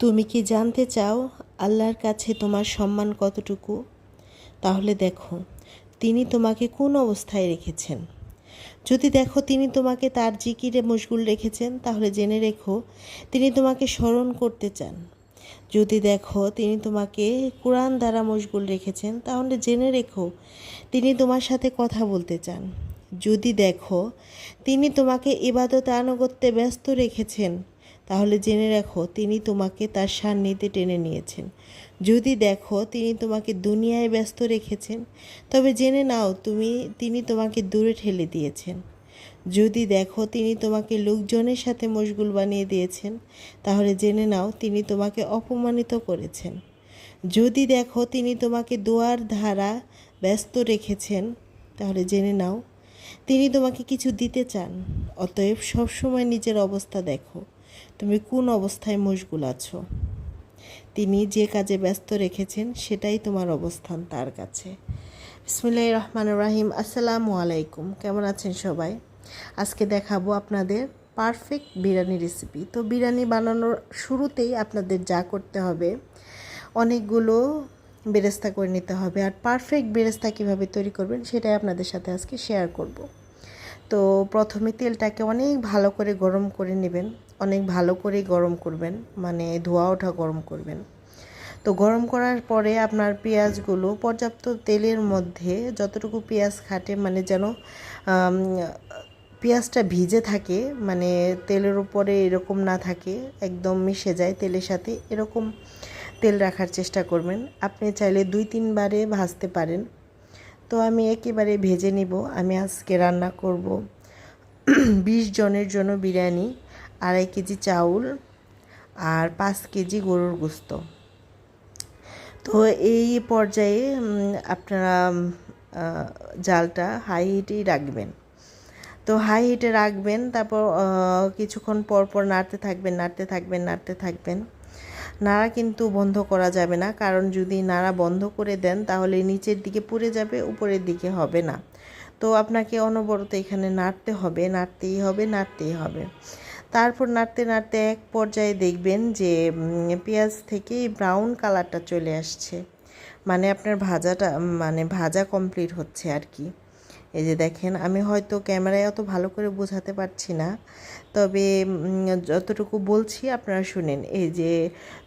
তুমি কি জানতে চাও আল্লাহর কাছে তোমার সম্মান কতটুকু? তাহলে দেখো, তিনি তোমাকে কোন অবস্থায় রেখেছেন? যদি দেখো তিনি তোমাকে তার জিকিরে মশগুল রেখেছেন, তাহলে জেনে রেখো, তিনি তোমাকে স্মরণ করতে চান। যদি দেখো তিনি তোমাকে কোরআন দ্বারা মশগুল রেখেছেন, তাহলে জেনে রেখো, তিনি তোমার সাথে কথা বলতে চান। যদি দেখো তিনি তোমাকে ইবাদত আনুগত্যে ব্যস্ত রেখেছেন তাহলে জেনে রাখো, তিনি তোমাকে তার সান্নিধ্যে টেনে নিয়েছেন। যদি দেখো, তিনি তোমাকে দুনিয়ায় ব্যস্ত রেখেছেন, তবে জেনে নাও, তুমি, তিনি তোমাকে দূরে ঠেলে দিয়েছেন। যদি দেখো, তিনি তোমাকে লোকজনের সাথে মশগুল বানিয়ে দিয়েছেন, তাহলে জেনে নাও, তিনি তোমাকে অপমানিত করেছেন। যদি দেখো, তিনি তোমাকে দোয়ার ধারা ব্যস্ত রেখেছেন, তাহলে জেনে নাও, তিনি তোমাকে কিছু দিতে চান, অতএব সবসময় নিজের অবস্থা দেখো। তুমি কোন অবস্থায় মশগুল আছো? তিনি যে কাজে ব্যস্ত রেখেছেন, সেটাই তোমার অবস্থান তার কাছে। বিসমুল্লাহ রহমান রাহিম। আসসালামু আলাইকুম। কেমন আছেন সবাই? আজকে দেখাবো আপনাদের পারফেক্ট বিরিয়ানি রেসিপি। তো বিরিয়ানি বানানোর শুরুতেই আপনাদের যা করতে হবে, অনেকগুলো বেরেস্তা করে নিতে হবে। আর পারফেক্ট বেরেস্তা কীভাবে তৈরি করবেন, সেটাই আপনাদের সাথে আজকে শেয়ার করব। তো প্রথমে তেলটাকে অনেক ভালো করে গরম করে নেবেন। অনেক ভালো করে গরম করবেন। মানে ধোয়া ওঠা গরম করবেন। তো গরম করার পরে আপনার পেঁয়াজগুলো পর্যাপ্ত তেলের মধ্যে যতটুকু পেঁয়াজ খাটে মানে যেন পেঁয়াজটা ভিজে থাকে মানে তেলের উপরে এরকম না থাকে, একদম মিশে যায় তেলের সাথে, এরকম তেল রাখার চেষ্টা করবেন। আপনি চাইলে দুই তিনবারে ভাজতে পারেন। তো আমি একেবারে ভেজে নিব। আমি আজকে রান্না করব বিশ জনের জন্য বিরিয়ানি, আড়াই কেজি চাউল আর পাঁচ কেজি গরুর গোস্ত। তো এই পর্যায়ে আপনারা জালটা হাই হিটেই রাখবেন। তো হাই হিটে রাখবেন, তারপর কিছুক্ষণ পর পর নাড়তে থাকবেন নাড়তে থাকবেন নাড়তে থাকবেন। নাড়া কিন্তু বন্ধ করা যাবে না, কারণ যদি নাড়া বন্ধ করে দেন তাহলে নিচের দিকে পুড়ে যাবে, উপরের দিকে হবে না। তো আপনাকে অনবরত এখানে নাড়তে হবে, নাড়তেই হবে নাড়তেই হবে। তারপর নাড়তে নাড়তে এক পর্যায়ে দেখবেন যে পেঁয়াজ থেকে ব্রাউন কালারটা চলে আসছে। মানে আপনার ভাজাটা মানে ভাজা কমপ্লিট হচ্ছে আর কি। এই যে দেখেন, আমি হয়তো ক্যামেরায় অত ভালো করে বোঝাতে পারছি না, তবে যতটুকু বলছি আপনারা শুনেন। এই যে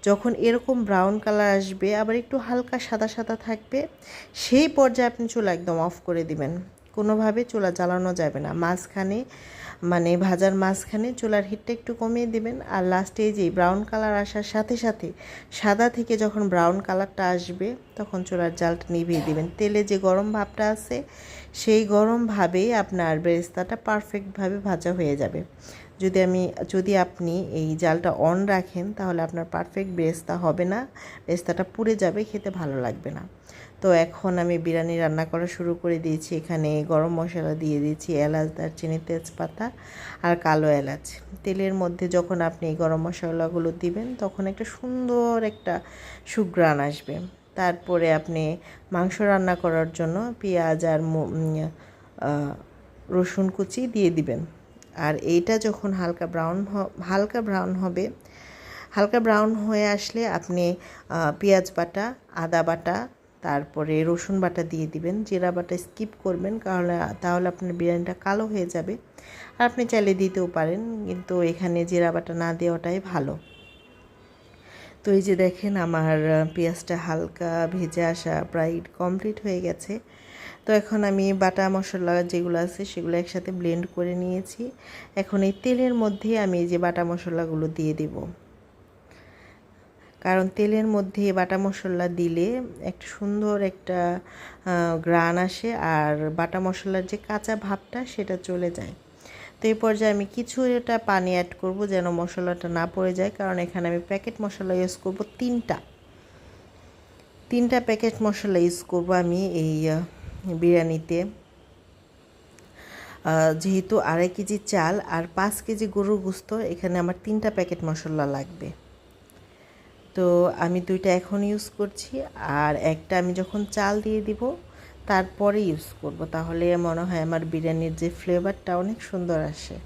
যখন এরকম ব্রাউন কালার আসবে, আবার একটু হালকা সাদা সাদা থাকবে, সেই পর্যায়ে আপনি চুলা একদম অফ করে দিবেন। কোনোভাবে চুলা জ্বালানো যাবে না। মাঝখানে মানে ভাজার মাঝখানে চুলার হিটটা একটু কমিয়ে দিবেন। আর লাস্টে যে ব্রাউন কালার আসার সাথে সাথে সাদা থেকে যখন ব্রাউন কালারটা আসবে, তখন চুলার জালটা নিভিয়ে দিবেন। তেলে যে গরম ভাবটা আছে সেই গরম ভাবেই আপনার বেরেস্তাটা পারফেক্টভাবে ভাজা হয়ে যাবে। যদি আমি, যদি আপনি এই জালটা অন রাখেন, তাহলে আপনার পারফেক্ট বেরেস্তা হবে না, বেরেস্তাটা পুড়ে যাবে, খেতে ভালো লাগবে না। তো এখন আমি বিরিয়ানি রান্না করা শুরু করে দিয়েছি। এখানে গরম মশলা দিয়ে দিয়েছি, এলাচ, দারচিনি, তেজপাতা আর কালো এলাচ। তেলের মধ্যে যখন আপনি এই গরম মশলাগুলো দিবেন, তখন একটা সুন্দর একটা সুগ্রান আসবে। তারপরে আপনি মাংস রান্না করার জন্য পেঁয়াজ আর রসুন কুচি দিয়ে দিবেন। আর এইটা যখন হালকা ব্রাউন হালকা ব্রাউন হবে, হালকা ব্রাউন হয়ে আসলে আপনি পেঁয়াজ বাটা, আদা বাটা, তারপরে রসুন বাটা দিয়ে দিবেন। জিরা বাটা স্কিপ করবেন, কারণ, তাহলে আপনার বিরিয়ানিটা কালো হয়ে যাবে। আর আপনি চাইলে দিতেও পারেন, কিন্তু এখানে জিরা বাটা না দেওয়াটাই ভালো। তো এই যে দেখেন আমার পেঁয়াজটা হালকা ভেজে আসা প্রায় কমপ্লিট হয়ে গেছে। তো এখন আমি বাটা মশলা যেগুলো আছে সেগুলো একসাথে ব্লেন্ড করে নিয়েছি। এখন এই তেলের মধ্যে আমি এই যে বাটা মশলাগুলো দিয়ে দেব। কারণ তেলের মধ্যে বাটা মশলা দিলে একটা সুন্দর একটা গ্রান আসে আর বাটা মশলার যে কাঁচা ভাবটা সেটা চলে যায়। তো এই পর্যায়ে আমি কিছু এটা পানি অ্যাড করব যেন মশলাটা না পড়ে যায়। কারণ এখানে আমি প্যাকেট মশলা ইউজ করব তিনটা। তিনটা প্যাকেট মশলা ইউজ করব আমি এই বিরিয়ানিতে। যেহেতু আড়াই কেজি চাল আর পাঁচ কেজি গরুর গুস্ত, এখানে আমার তিনটা প্যাকেট মশলা লাগবে। তো আমি দুইটা এখন ইউজ করছি। আর একটা আমি যখন চাল দিয়ে দিব তারপরে ইউজ করব। তাহলে মনে হয় আমার বিরিয়ানির যে ফ্লেভারটা অনেক সুন্দর আসে।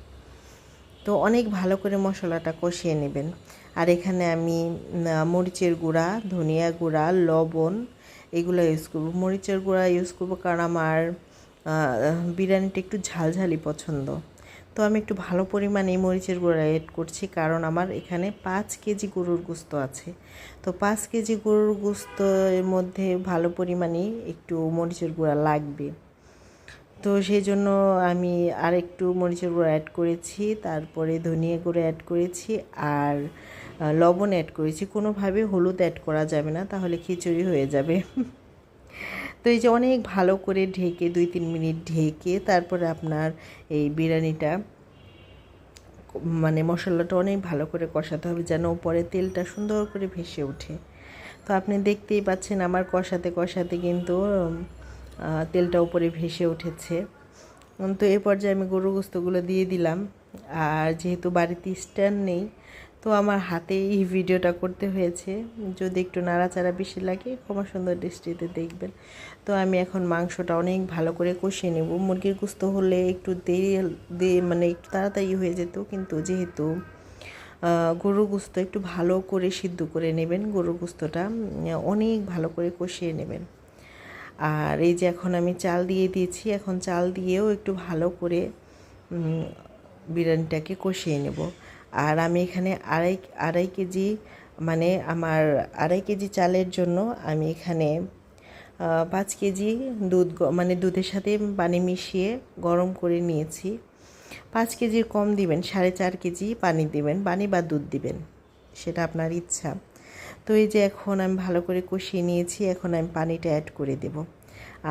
তো অনেক ভালো করে মশলাটা কষিয়ে নেবেন। আর এখানে আমি মরিচের গুঁড়া, ধনিয়া গুঁড়া, লবণ এগুলো ইউজ করব। মরিচের গুঁড়া ইউজ করব কারণ আমার বিরিয়ানিটা একটু ঝালঝালি পছন্দ। তো আমি একটু ভালো পরিমাণে মরিচের গুঁড়া অ্যাড করছি, কারণ আমার এখানে পাঁচ কেজি গরুর গোস্ত আছে। তো পাঁচ কেজি গরুর গোস্ত এর মধ্যে ভালো পরিমাণে একটু মরিচের গুঁড়া লাগবে। তো সেই জন্য আমি আর একটু মরিচের গুঁড়ো অ্যাড করেছি, তারপরে ধনিয়া গুঁড়ো অ্যাড করেছি, আর লবণ অ্যাড করেছি। কোনোভাবে হলুদ অ্যাড করা যাবে না, তাহলে খিচুড়ি হয়ে যাবে। তো এই যে অনেক ভালো করে ঢেকে দুই তিন মিনিট ঢেকে তারপরে আপনার এই বিরিয়ানিটা মানে মশলাটা অনেক ভালো করে কষাতে হবে যেন উপরে তেলটা সুন্দর করে ভেসে ওঠে। তো আপনি দেখতেই পাচ্ছেন আমার কষাতে কষাতে কিন্তু তেলটা উপরে ভেসে উঠেছে। তো এই পর্যায়ে আমি গরু গোস্তগুলো দিয়ে দিলাম। আর যেহেতু বাড়িতে স্ট্যান্ড নেই তো আমার হাতে এই ভিডিওটা করতে হয়েছে। যদি একটু নাড়াচাড়া বেশি লাগে, ক্ষমা সুন্দর দৃষ্টিতে দেখবেন। তো আমি এখন মাংসটা অনেক ভালো করে কষিয়ে নেব। মুরগির গোস্ত হলে একটু দেরি মানে একটু তাড়াতাড়ি হয়ে যেত। কিন্তু যেহেতু গরুর গোস্ত একটু ভালো করে সিদ্ধ করে নেবেন, গরুর গোস্তটা অনেক ভালো করে কষিয়ে নেবেন। আর এই যে এখন আমি চাল দিয়ে দিয়েছি, এখন চাল দিয়েও একটু ভালো করে বিরিয়ানিটাকে কষিয়ে নেব। আর আমি এখানে আড়াই আড়াই কেজি মানে আমার আড়াই কেজি চালের জন্য আমি এখানে পাঁচ কেজি দুধ মানে দুধের সাথে পানি মিশিয়ে গরম করে নিয়েছি। পাঁচ কেজির কম দিবেন, সাড়ে চার কেজি পানি দিবেন, পানি বা দুধ দিবেন, সেটা আপনার ইচ্ছা। তো এই যে এখন আমি ভালো করে কষিয়ে নিয়েছি, এখন আমি পানিটা অ্যাড করে দেব।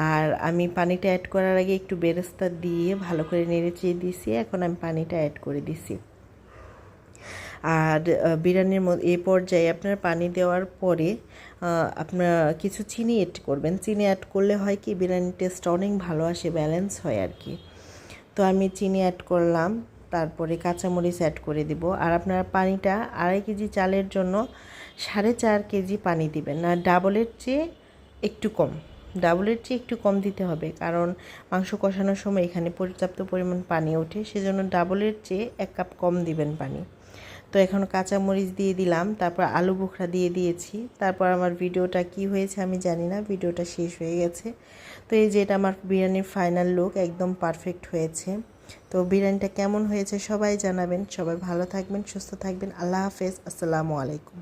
আর আমি পানিটা অ্যাড করার আগে একটু বেরেস্তা দিয়ে ভালো করে নেড়ে চেয়ে দিয়েছি, এখন আমি পানিটা অ্যাড করে দিছি। আর বিরিয়ানির এই পর্যায়ে আপনার পানি দেওয়ার পরে আপনার কিছু চিনি অ্যাড করবেন। চিনি অ্যাড করলে হয় কি, বিরিয়ানির টেস্টটা অনেক ভালো আসে ব্যালেন্স হয় আর কি। তো আমি চিনি অ্যাড করলাম, তারপরে কাঁচামরিচ অ্যাড করে দিব। আর আপনার পানিটা আড়াই কেজি চালের জন্য সাড়ে চার কেজি পানি দিবেন। আর ডাবলের চেয়ে একটু কম। ডাবলের চেয়ে একটু কম দিতে হবে, কারণ মাংস কষানোর সময় এখানে পর্যাপ্ত পরিমাণ পানি ওঠে। সেজন্য ডাবলের চেয়ে এক কাপ কম দিবেন পানি। তো এখন কাঁচামরিচ দিয়ে দিলাম, তারপর আলু বোখরা দিয়ে দিয়েছি। তারপর আমার ভিডিওটা কি হয়েছে আমি জানি না, ভিডিওটা শেষ হয়ে গেছে। তো এই যে এটা আমার বিরিয়ানির ফাইনাল লুক একদম পারফেক্ট হয়েছে। তো বিরিয়ানিটা কেমন হয়েছে সবাই জানাবেন। সবাই ভালো থাকবেন, সুস্থ থাকবেন। আল্লাহ হাফেজ, আসসালামু আলাইকুম।